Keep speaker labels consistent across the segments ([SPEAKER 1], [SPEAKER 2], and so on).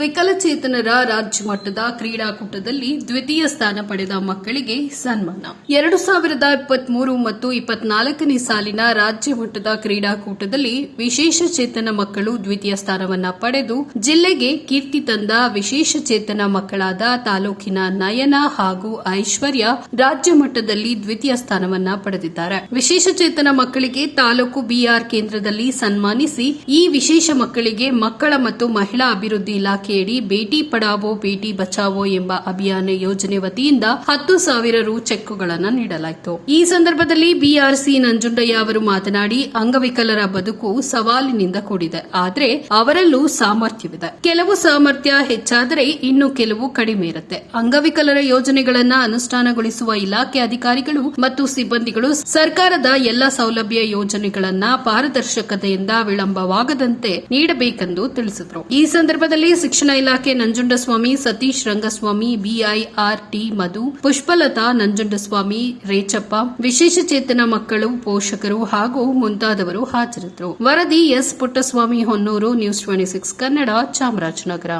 [SPEAKER 1] ವಿಕಲಚೇತನರ ರಾಜ್ಯ ಮಟ್ಟದ ಕ್ರೀಡಾಕೂಟದಲ್ಲಿ ದ್ವಿತೀಯ ಸ್ಥಾನ ಪಡೆದ ಮಕ್ಕಳಿಗೆ ಸನ್ಮಾನ. ಎರಡು ಸಾವಿರದ ಇಪ್ಪತ್ಮೂರು ಮತ್ತು ಇಪ್ಪತ್ನಾಲ್ಕನೇ ಸಾಲಿನ ರಾಜ್ಯ ಮಟ್ಟದ ಕ್ರೀಡಾಕೂಟದಲ್ಲಿ ವಿಶೇಷ ಚೇತನ ಮಕ್ಕಳು ದ್ವಿತೀಯ ಸ್ಥಾನವನ್ನು ಪಡೆದು ಜಿಲ್ಲೆಗೆ ಕೀರ್ತಿ ತಂದ ವಿಶೇಷ ಚೇತನ ಮಕ್ಕಳಾದ ತಾಲೂಕಿನ ನಯನ ಹಾಗೂ ಐಶ್ವರ್ಯ ರಾಜ್ಯ ಮಟ್ಟದಲ್ಲಿ ದ್ವಿತೀಯ ಸ್ಥಾನವನ್ನ ಪಡೆದಿದ್ದಾರೆ. ವಿಶೇಷ ಚೇತನ ಮಕ್ಕಳಿಗೆ ತಾಲೂಕು ಬಿಆರ್ ಕೇಂದ್ರದಲ್ಲಿ ಸನ್ಮಾನಿಸಿ ಈ ವಿಶೇಷ ಮಕ್ಕಳಿಗೆ ಮಕ್ಕಳ ಮತ್ತು ಮಹಿಳಾ ಅಭಿವೃದ್ಧಿ ಇಲಾಖೆಯಡಿ ಬೇಟಿ ಪಡಾವೋ, ಬೇಟಿ ಬಚಾವೋ ಎಂಬ ಅಭಿಯಾನ ಯೋಜನೆ ವತಿಯಿಂದ ಹತ್ತು ಸಾವಿರ ರು ಚೆಕ್ಗಳನ್ನು ನೀಡಲಾಯಿತು. ಈ ಸಂದರ್ಭದಲ್ಲಿ ಬಿಆರ್ಸಿ ನಂಜುಂಡಯ್ಯ ಅವರು ಮಾತನಾಡಿ, ಅಂಗವಿಕಲರ ಬದುಕು ಸವಾಲಿನಿಂದ ಕೂಡಿದೆ. ಆದರೆ ಅವರಲ್ಲೂ ಸಾಮರ್ಥ್ಯವಿದೆ. ಕೆಲವು ಸಾಮರ್ಥ್ಯ ಹೆಚ್ಚಾದರೆ ಇನ್ನು ಕೆಲವು ಕಡಿಮೆ ಇರುತ್ತೆ. ಅಂಗವಿಕಲರ ಯೋಜನೆಗಳನ್ನ ಅನುಷ್ಠಾನಗೊಳಿಸುವ ಇಲಾಖೆ ಅಧಿಕಾರಿಗಳು ಮತ್ತು ಸಿಬ್ಬಂದಿಗಳು ಸರ್ಕಾರದ ಎಲ್ಲ ಸೌಲಭ್ಯ ಯೋಜನೆಗಳನ್ನ ಪಾರದರ್ಶಕತೆಯಿಂದ ವಿಳಂಬವಾಗದಂತೆ ನೀಡಬೇಕೆಂದು ತಿಳಿಸಿದರು. ಈ ಸಂದರ್ಭದಲ್ಲಿ ಶಿಕ್ಷಣ ಇಲಾಖೆ ನಂಜುಂಡಸ್ವಾಮಿ, ಸತೀಶ್ ರಂಗಸ್ವಾಮಿ, ಬಿಐಆರ್ಟಿ ಮಧು, ಪುಷ್ಪಲತಾ ನಂಜುಂಡಸ್ವಾಮಿ, ರೇಚಪ್ಪ, ವಿಶೇಷ ಚೇತನ ಮಕ್ಕಳು, ಪೋಷಕರು ಹಾಗೂ ಮುಂತಾದವರು ಹಾಜರಿದ್ದರು. ವರದಿ S. Puttaswamy Honnur, news twenty six Kannada, Chamarajanagar.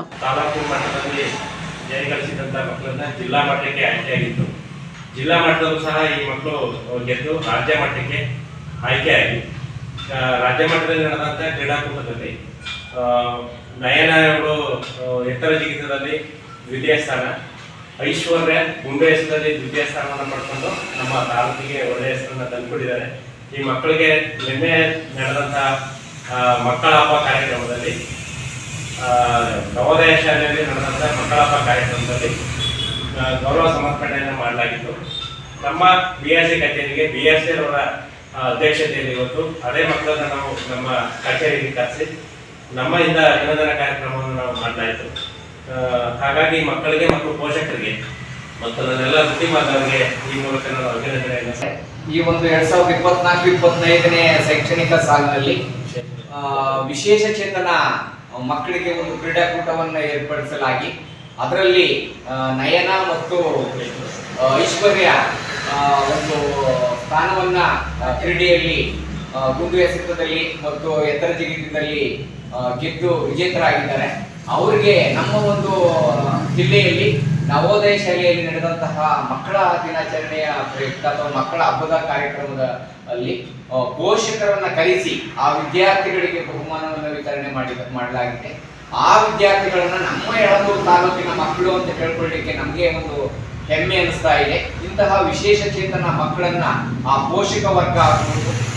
[SPEAKER 2] ಜಿಲ್ಲಾ ಮಟ್ಟಕ್ಕೆ ಜಿಲ್ಲಾ ಮಟ್ಟದಲ್ಲೂ ಸಹ ಈ ಮಕ್ಕಳು ಗೆದ್ದು ರಾಜ್ಯ ಮಟ್ಟಕ್ಕೆ ಆಯ್ಕೆ ಆಗಿ ರಾಜ್ಯ ಮಟ್ಟದಲ್ಲಿ ನಡೆದಂತಹ ಕ್ರೀಡಾಕೂಟದಲ್ಲಿ. ಆ, ನಯನ ಅವರು ಎತ್ತರ ಜಿಗಿತದಲ್ಲಿ ದ್ವಿತೀಯ ಸ್ಥಾನ ಐಶ್ವರ್ಯ ಗುಂಡು ಹೆಸರಲ್ಲಿ ದ್ವಿತೀಯ ಸ್ಥಾನವನ್ನು ಪಡ್ಕೊಂಡು ನಮ್ಮ ತಾಲೂಕಿಗೆ ಒಳ್ಳೆಯ ಹೆಸರನ್ನು ತಂದುಕೊಟ್ಟಿದ್ದಾರೆ. ಈ ಮಕ್ಕಳಿಗೆ ನಿನ್ನೆ ನಡೆದಂಥ ಆ, ಮಕ್ಕಳ ಹಬ್ಬ ಕಾರ್ಯಕ್ರಮದಲ್ಲಿ ನವೋದಯ ಶಾಲೆಯಲ್ಲಿ ನಡೆದಂಥ ಮಕ್ಕಳ ಹಬ್ಬ ಕಾರ್ಯಕ್ರಮದಲ್ಲಿ ಗೌರವ ಸಮರ್ಪಣೆಯನ್ನು ಮಾಡಲಾಗಿತ್ತು. ನಮ್ಮ ಬಿ ಆರ್ ಸಿ ಕಚೇರಿಗೆ ಬಿ ಆರ್ ಸಿ ಅವರ ಅಧ್ಯಕ್ಷತೆಯಲ್ಲಿ ಇವತ್ತು ಅದೇ ಮಕ್ಕಳನ್ನು ನಾವು ನಮ್ಮ ಕಚೇರಿಗೆ ಕರೆಸಿ ನಮ್ಮಿಂದ ಅಭಿನಂದನಾ ಕಾರ್ಯಕ್ರಮವನ್ನು ನಾವು ಮಾಡ್ತಾ ಇತ್ತು ಹಾಗಾಗಿ ಮಕ್ಕಳಿಗೆ ಮತ್ತು ಪೋಷಕರಿಗೆ ಮತ್ತು ನನ್ನೆಲ್ಲ ವೃತ್ತಿ ಬಾಂಧವರಿಗೆ ಈ ಮೂಲಕ ನಾನು ಅಭಿನಂದನೆಯನ್ನು
[SPEAKER 3] ಈ ಒಂದು ಎರಡ್ ಸಾವಿರದ ಇಪ್ಪತ್ನಾಲ್ಕು, ಇಪ್ಪತ್ತೈದನೇ ಶೈಕ್ಷಣಿಕ ಸಾಲಿನಲ್ಲಿ ವಿಶೇಷ ಚೇತನ ಮಕ್ಕಳಿಗೆ ಒಂದು ಕ್ರೀಡಾಕೂಟವನ್ನು ಏರ್ಪಡಿಸಲಾಗಿ, ಅದರಲ್ಲಿ ನಯನ ಮತ್ತು ಐಶ್ವರ್ಯ ಒಂದು ಸ್ಥಾನವನ್ನ ಕ್ರೀಡೆಯಲ್ಲಿ ಗುಂಡು ಎಸೆತದಲ್ಲಿ ಮತ್ತು ಎತ್ತರ ಜಿಗಿತದಲ್ಲಿ ಗೆದ್ದು ವಿಜೇತರಾಗಿದ್ದಾರೆ. ಅವರಿಗೆ ನಮ್ಮ ಒಂದು ಜಿಲ್ಲೆಯಲ್ಲಿ ನವೋದಯ ಶಾಲೆಯಲ್ಲಿ ನಡೆದಂತಹ ಮಕ್ಕಳ ದಿನಾಚರಣೆಯ ಪ್ರಯುಕ್ತ ಅಥವಾ ಮಕ್ಕಳ ಹಬ್ಬದ ಕಾರ್ಯಕ್ರಮದ ಅಲ್ಲಿ ಆ, ಪೋಷಕರನ್ನ ಕರೆಸಿ ಆ ವಿದ್ಯಾರ್ಥಿಗಳಿಗೆ ಬಹುಮಾನವನ್ನು ವಿತರಣೆ ಮಾಡಿ ಮಾಡಲಾಗಿದೆ. ಆ ವಿದ್ಯಾರ್ಥಿಗಳನ್ನ ನಮ್ಮ ಯಳಂದೂರು ತಾಲೂಕಿನ ಮಕ್ಕಳು ಅಂತ ಹೇಳ್ಕೊಳ್ಳಿಕ್ಕೆ ನಮಗೆ ಒಂದು ಹೆಮ್ಮೆ ಅನಿಸ್ತಾ ಇದೆ. ಇಂತಹ ವಿಶೇಷ ಚೇತನ ಮಕ್ಕಳನ್ನ ಆ ಪೋಷಕ ವರ್ಗ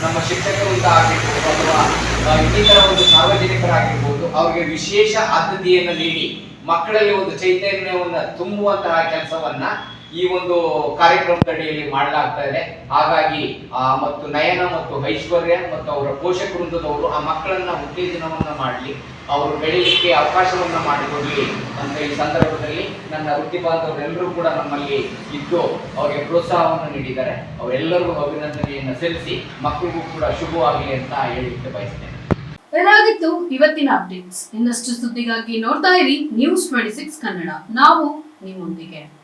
[SPEAKER 3] ನಮ್ಮ ಶಿಕ್ಷಕರು ಅಂತ ಆಗಿರ್ಬೋದು ಅಥವಾ ಇನ್ನಿತರ ಒಂದು ಸಾರ್ವಜನಿಕರಾಗಿರ್ಬೋದು, ಅವರಿಗೆ ವಿಶೇಷ ಆದ್ಯತೆಯನ್ನು ನೀಡಿ ಮಕ್ಕಳಲ್ಲಿ ಒಂದು ಚೈತನ್ಯವನ್ನು ತುಂಬುವಂತಹ ಕೆಲಸವನ್ನ ಈ ಒಂದು ಕಾರ್ಯಕ್ರಮದ ಅಡಿಯಲ್ಲಿ ಮಾಡಲಾಗ್ತಾ ಇದೆ. ಹಾಗಾಗಿ, ಆ, ಮತ್ತು ನಯನ ಮತ್ತು ಐಶ್ವರ್ಯ ಮತ್ತು ಅವರ ಪೋಷಕ ವೃಂದದವರು ಆ ಮಕ್ಕಳನ್ನ ಉತ್ತೇಜನವನ್ನ ಮಾಡಲಿ, ಅವರು ಬೆಳೆಯಲಿಕ್ಕೆ ಅವಕಾಶವನ್ನ ಮಾಡಿಕೊಡ್ಲಿ ಅಂತ ಈ ಸಂದರ್ಭದಲ್ಲಿ ನನ್ನ ವೃತ್ತಿ ಬಾಂಧವರೆಲ್ಲರೂ ಕೂಡ ನಮ್ಮಲ್ಲಿ ಇದ್ದು ಅವರಿಗೆ ಪ್ರೋತ್ಸಾಹವನ್ನು ನೀಡಿದ್ದಾರೆ. ಅವರೆಲ್ಲರಿಗೂ ಅಭಿನಂದನೆಯನ್ನು ಸಲ್ಲಿಸಿ ಮಕ್ಕಳಿಗೂ ಕೂಡ ಶುಭವಾಗಲಿ ಅಂತ ಹೇಳಲಿಕ್ಕೆ ಬಯಸ್ತೇನೆ.
[SPEAKER 1] ಇದಾಗಿತ್ತು ಇವತ್ತಿನ ಅಪ್ಡೇಟ್ಸ್. ಇನ್ನಷ್ಟು ಸುದ್ದಿಗಾಗಿ ನೋಡ್ತಾ ಇರಿ ನ್ಯೂಸ್ ಟ್ವೆಂಟಿ ಸಿಕ್ಸ್ ಕನ್ನಡ. ನಾವು ನಿಮ್ಮೊಂದಿಗೆ.